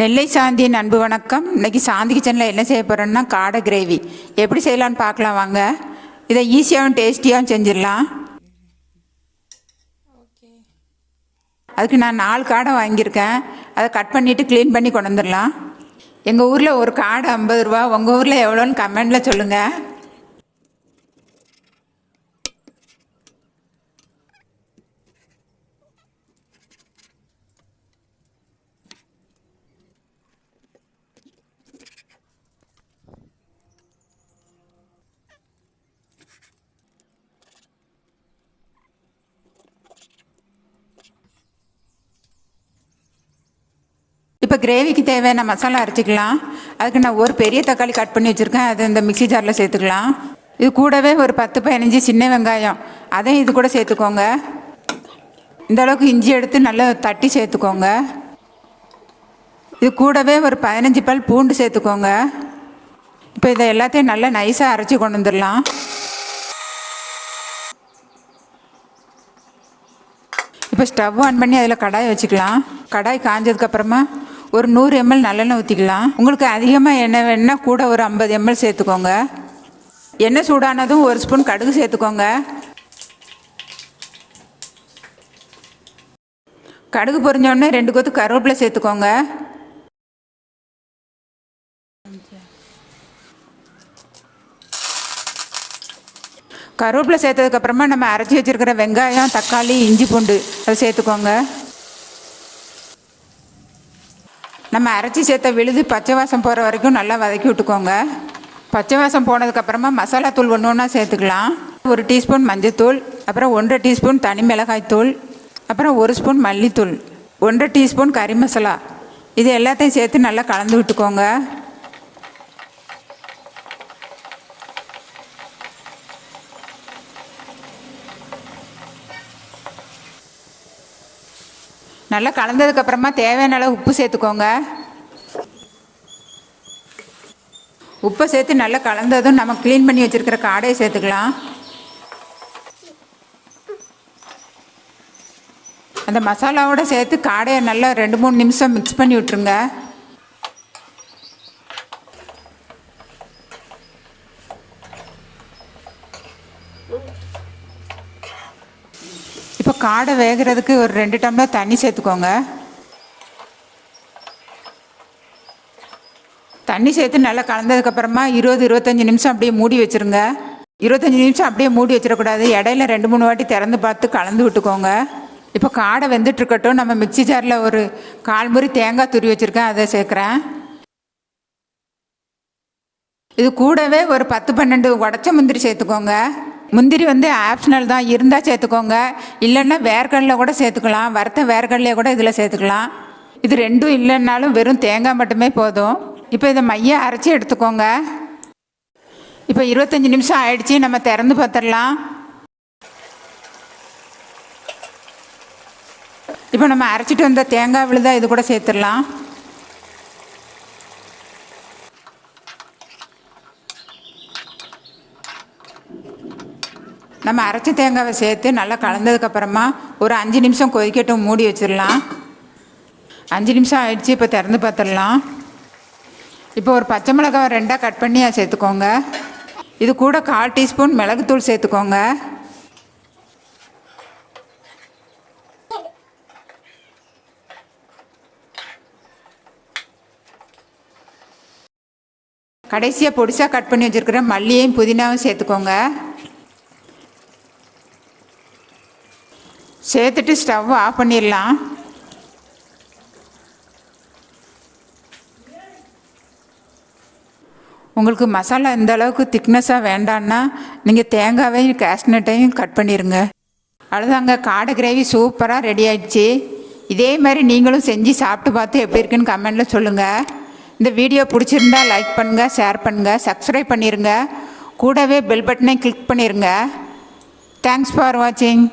நெல்லை சாந்தியின் அன்பு வணக்கம். இன்னைக்கு சாந்தி கிச்சனில் என்ன செய்ய போகிறோன்னா காடை கிரேவி எப்படி செய்யலான்னு பார்க்கலாம் வாங்க. இதை ஈஸியாகவும் டேஸ்டியாகவும் செஞ்சிடலாம். அதுக்கு நான் நாலு காடை வாங்கியிருக்கேன். அதை கட் பண்ணிவிட்டு க்ளீன் பண்ணி கொண்டு வந்துடலாம். எங்கள் ஊரில் ஒரு காடை ஐம்பது ரூபா உங்கள் ஊரில் எவ்வளோன்னு கமெண்டில் சொல்லுங்கள் இப்போ கிரேவிக்கு தேவையான மசாலா அரைச்சிக்கலாம். அதுக்கு நான் ஒரு பெரிய தக்காளி கட் பண்ணி வச்சுருக்கேன். அது இந்த மிக்சி ஜாரில் சேர்த்துக்கலாம். இது கூடவே ஒரு பத்து பதினஞ்சு சின்ன வெங்காயம். அதையும் இது கூட சேர்த்துக்கோங்க. இந்த அளவுக்கு இஞ்சி எடுத்து நல்லா தட்டி சேர்த்துக்கோங்க. இது கூடவே ஒரு பதினஞ்சு பல் பூண்டு சேர்த்துக்கோங்க. இப்போ இதை எல்லாத்தையும் நல்லா நைஸாக அரைச்சி கொண்டு வந்துடலாம். இப்போ ஸ்டவ் ஆன் பண்ணி அதில் கடாய் வச்சுக்கலாம். கடாய் காஞ்சதுக்கப்புறமா ஒரு நூறு எம்எல் நல்லெண்ணெய் ஊற்றிக்கலாம் உங்களுக்கு அதிகமாக எண்ணெய் வேணுன்னா கூட ஒரு ஐம்பது எம்எல் சேர்த்துக்கோங்க. எண்ணெய் சூடானதும் ஒரு ஸ்பூன் கடுகு சேர்த்துக்கோங்க. கடுகு பொறிஞ்சோடனே ரெண்டு கொத்து கருவேப்பிலை சேர்த்துக்கோங்க. கருவேப்பிலை சேர்த்ததுக்கப்புறமா நம்ம அரைச்சி வச்சிருக்கிற வெங்காயம் தக்காளி இஞ்சி பூண்டு அதை சேர்த்துக்கோங்க. நம்ம அரைச்சி சேர்த்த விழுது பச்சை வாசம் போகிற வரைக்கும் நல்லா வதக்கி விட்டுக்கோங்க. பச்சை வாசம் போனதுக்கப்புறமா மசாலா தூள் ஒன்று ஒன்றா சேர்த்துக்கலாம். ஒரு டீஸ்பூன் மஞ்சத்தூள் அப்புறம் ஒன்றரை டீஸ்பூன் தனி மிளகாய் தூள் அப்புறம் ஒரு ஸ்பூன் மல்லித்தூள் ஒன்றரை டீஸ்பூன் கறி மசாலா. இது எல்லாத்தையும் சேர்த்து நல்லா கலந்து விட்டுக்கோங்க. நல்லா கலந்ததுக்கப்புறமா தேவையான அளவு உப்பு சேர்த்துக்கோங்க. உப்பை சேர்த்து நல்லா கலந்ததும் நம்ம க்ளீன் பண்ணி வச்சுருக்கிற காடையை சேர்த்துக்கலாம். அந்த மசாலாவோட சேர்த்து காடையை நல்லா ரெண்டு மூணு நிமிஷம் மிக்ஸ் பண்ணி விட்ருங்க இப்போ காடை வேகிறதுக்கு ஒரு ரெண்டு டம்ளர் தண்ணி சேர்த்துக்கோங்க. தண்ணி சேர்த்து நல்லா கலந்ததுக்கப்புறமா இருபது இருபத்தஞ்சி நிமிஷம் அப்படியே மூடி வச்சுருங்க. இருபத்தஞ்சி நிமிஷம் அப்படியே மூடி வச்சிடக்கூடாது. இடையில ரெண்டு மூணு வாட்டி திறந்து பார்த்து கலந்து விட்டுக்கோங்க. இப்போ காடை வெந்துட்டுருக்கட்டும். நம்ம மிக்ஸி ஜாரில் ஒரு கால் முறி தேங்காய் துருவி வச்சுருக்கேன். அதை சேர்க்குறேன். இது கூடவே ஒரு பத்து பன்னெண்டு உடச்ச முந்திரி சேர்த்துக்கோங்க. முந்திரி வந்து ஆப்ஷனல் தான். இருந்தால் சேர்த்துக்கோங்க. இல்லைன்னா வேர்க்கடலை கூட சேர்த்துக்கலாம். வறுத்த வேர்க்கடலையை கூட இதில் சேர்த்துக்கலாம். இது ரெண்டும் இல்லைன்னாலும் வெறும் தேங்காய் மட்டுமே போதும். இப்போ இதை மைய அரைச்சி எடுத்துக்கோங்க. இப்போ இருபத்தஞ்சி நிமிஷம் ஆயிடுச்சு. நம்ம திறந்து பார்த்துடலாம். இப்போ நம்ம அரைச்சிட்டு வந்த தேங்காய் விழுதா இது கூட சேர்த்துடலாம். நம்ம அரைச்ச தேங்காவை சேர்த்து நல்லா கலந்ததுக்கப்புறமா ஒரு அஞ்சு நிமிஷம் கொதிக்கட்டும் மூடி வச்சிடலாம். அஞ்சு நிமிஷம் ஆயிடுச்சு இப்போ திறந்து பார்த்துடலாம். இப்போ ஒரு பச்சை மிளகாவை ரெண்டாக கட் பண்ணி அதை சேர்த்துக்கோங்க. இது கூட கால் டீஸ்பூன் மிளகுத்தூள் சேர்த்துக்கோங்க. கடைசியாக பொடிசாக கட் பண்ணி வச்சுருக்கிற மல்லியையும் புதினாவும் சேர்த்துக்கோங்க. சேர்த்துட்டு ஸ்டவ் ஆஃப் பண்ணிடலாம். உங்களுக்கு மசாலா இந்த அளவுக்கு திக்னஸாக வேண்டான்னா நீங்கள் தேங்காவையும் கேஷ்நட்டையும் கட் பண்ணிடுங்க அவ்வளோதாங்க காடை கிரேவி சூப்பராக ரெடி ஆயிடுச்சு. இதே மாதிரி நீங்களும் செஞ்சு சாப்பிட்டு பார்த்து எப்படி இருக்குன்னு கமெண்டில் சொல்லுங்கள் இந்த வீடியோ பிடிச்சிருந்தா லைக் பண்ணுங்கள் ஷேர் பண்ணுங்கள் சப்ஸ்கிரைப் பண்ணிடுங்க கூடவே பெல் பட்டனை கிளிக் பண்ணிடுங்க தேங்க்ஸ் ஃபார் வாட்சிங்